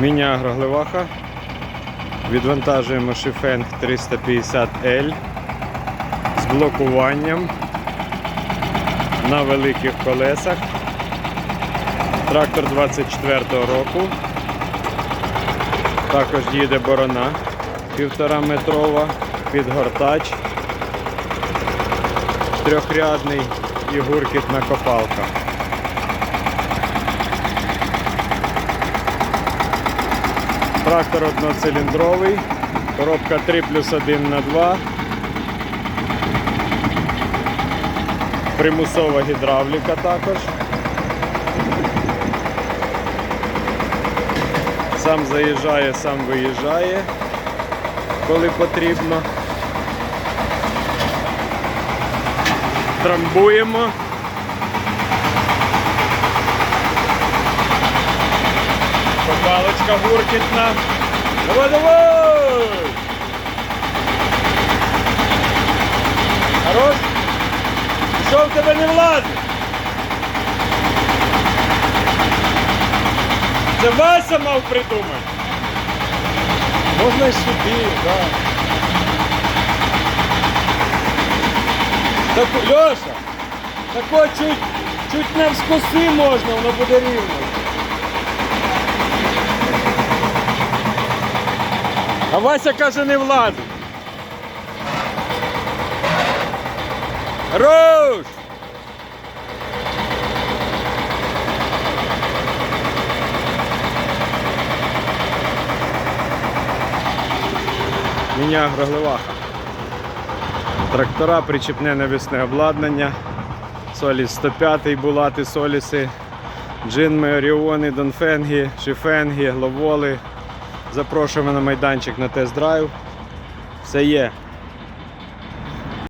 Міні-агроглеваха. Відвантажуємо Шифенг 350L з блокуванням на великих колесах. Трактор 24-го року. Також їде борона півтора метрова, підгортач, трьохрядний і гуркітна копалка. Трактор одноциліндровий, коробка 3 плюс 1 на 2. Примусова гідравліка також. Сам заїжджає, сам виїжджає, коли потрібно. Трамбуємо. Попалочка гуркітна. Давай, давай! Хорош? Що в тебе не влазить? Це Вася мав придумати. Можна і сюди, так. Так, Льоша, тако чуть, чуть не вскоси можна, воно буде рівно. А Вася каже, не влазить. Руш! Міні-агроглеваха. Трактора, причіпне навісне обладнання. Соліс 105 булати, соліси, джинми, оріони, донфенги, шифенги, гловоли. Запрошуємо на майданчик на тест-драйв. Все є.